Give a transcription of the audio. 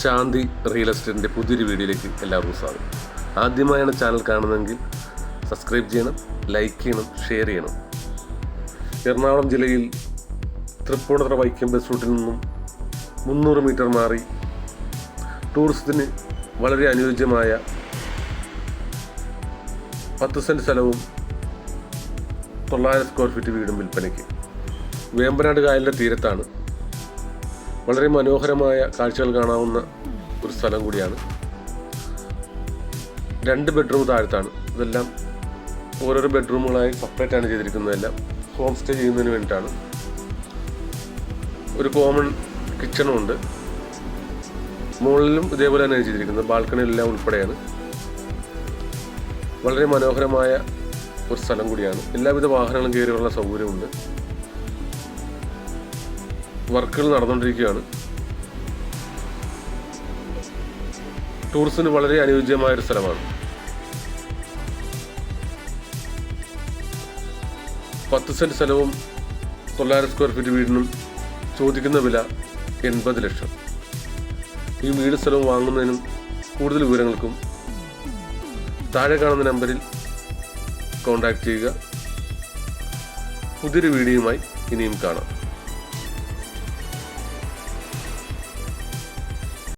ശാന്തി real എസ്റ്റേറ്റിന്റെ പുതിയൊരു വീഡിയോയിലേക്ക് എല്ലാവർക്കും സ്വാഗതം. ആദ്യമായാണ് ചാനൽ കാണുന്നതെങ്കിൽ സബ്സ്ക്രൈബ് ചെയ്യണം ലൈക്ക് ചെയ്യണം ഷെയർ ചെയ്യണം. എറണാകുളം ജില്ലയിൽ തൃപ്പൂണിത്തുറ വൈക്കം ബസ് റൂട്ടിൽ നിന്നും മുന്നൂറ് മീറ്റർ മാറി ടൂറിസത്തിന് വളരെ അനുയോജ്യമായ പത്ത് സെന്റ് സ്ഥലവും തൊള്ളായിരം സ്ക്വയർ ഫീറ്റ് വീടും വിൽപ്പനയ്ക്ക്. വേമ്പനാട് കായലിന്റെ തീരത്താണ് വളരെ മനോഹരമായ കാഴ്ചകൾ കാണാവുന്ന ഒരു സ്ഥലം കൂടിയാണ്. രണ്ട് ബെഡ്റൂം താഴത്താണ്. ഇതെല്ലാം ഓരോരോ ബെഡ്റൂമുകളായി സെപ്പറേറ്റ് ആണ് ചെയ്തിരിക്കുന്നതെല്ലാം ഹോം സ്റ്റേ ചെയ്യുന്നതിന് വേണ്ടിയിട്ടാണ്. ഒരു കോമൺ കിച്ചണും ഉണ്ട്. മുകളിലും ഇതേപോലെ തന്നെ ചെയ്തിരിക്കുന്നത്. ബാൽക്കണിയിലെല്ലാം ഉൾപ്പെടെയാണ്. വളരെ മനോഹരമായ ഒരു സ്ഥലം കൂടിയാണ്. എല്ലാവിധ വാഹനങ്ങളും കയറിയുള്ള സൗകര്യമുണ്ട്. വർക്കുകൾ നടന്നുകൊണ്ടിരിക്കുകയാണ്. ടൂറിസ്റ്റിന് വളരെ അനുയോജ്യമായ ഒരു സ്ഥലമാണ്. പത്ത് സെന്റ് സ്ഥലവും തൊള്ളായിരം സ്ക്വയർ ഫീറ്റ് വീടിനും ചോദിക്കുന്ന വില എൺപത് ലക്ഷം. ഈ വീട് സ്ഥലവും വാങ്ങുന്നതിനും കൂടുതൽ വിവരങ്ങൾക്കും താഴെ കാണുന്ന നമ്പറിൽ കോൺടാക്റ്റ് ചെയ്യുക. പുതിയൊരു വീഡിയോയുമായി ഇനിയും കാണാം.